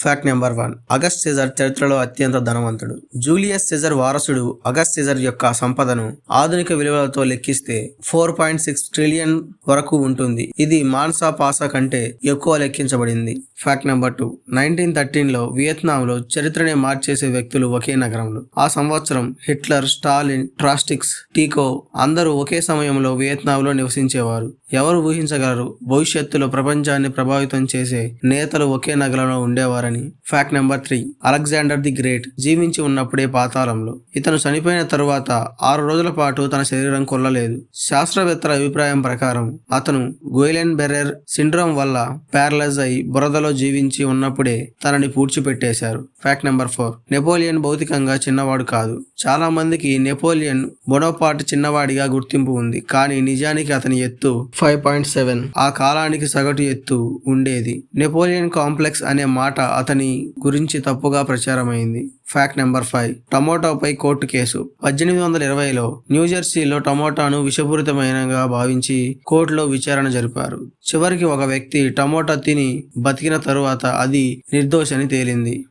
Fact number one August Caesar చరిత్రలో అత్యంత ధనవంతుడు. జూలియస్ సెజర్ వారసుడు అగస్ట్ సెజర్ యొక్క సంపదను ఆధునిక విలువలతో లెక్కిస్తే ఫోర్ పాయింట్ సిక్స్ ట్రిలియన్ వరకు ఉంటుంది. ఇది మాన్సా పాసా కంటే ఎక్కువ లెక్కించబడింది. ఫ్యాక్ట్ నెంబర్ టూ నైన్టీన్ థర్టీన్లో వియత్నాంలో చరిత్రనే మార్చేసే వ్యక్తులు ఒకే నగరంలో. ఆ సంవత్సరం హిట్లర్ స్టాలిన్ ట్రాస్టిక్స్ టీకో అందరూ ఒకే సమయంలో వియత్నాంలో నివసించేవారు. ఎవరు ఊహించగలరు? భవిష్యత్తులో ప్రపంచాన్ని ప్రభావితం చేసే నేతలు ఒకే నగరంలో ఉండేవారు ఉండేవారని fact number three. Alexander the great జీవించి ఉన్నప్పుడే పాతాళంలో ఇతను చనిపోయిన తరువాత ఆరు రోజుల పాటు తన శరీరం కొల్లలేదు. శాస్త్రవేత్తల అభిప్రాయం ప్రకారం అతను గోయిలెన్ బెర్రెర్ సిండ్రోమ్ వల్ల ప్యారలైజ్ అయి బురదలో జీవించి ఉన్నప్పుడే తనని పూడ్చిపెట్టేశారు. Fact number four. నెపోలియన్ భౌతికంగా చిన్నవాడు కాదు. చాలా మందికి నెపోలియన్ బొడోపాట్ చిన్నవాడిగా గుర్తింపు ఉంది. కానీ నిజానికి అతని ఎత్తు ఫైవ్ పాయింట్ సెవెన్. ఆ కాలానికి సగటు ఎత్తు ఉండేది. నెపోలియన్ కాంప్లెక్స్ అనే మాట అతని గురించి తప్పుగా ప్రచారమైంది. ఫ్యాక్ట్ నెంబర్ ఫైవ్ టమోటాపై కోర్టు కేసు. పద్దెనిమిది వందల ఇరవైలో న్యూజెర్సీలో టమోటాను విషపూరితమైనగా భావించి కోర్టులో విచారణ జరిపారు. చివరికి ఒక వ్యక్తి టమోటా తిని బతికిన తరువాత అది నిర్దోషని తేలింది.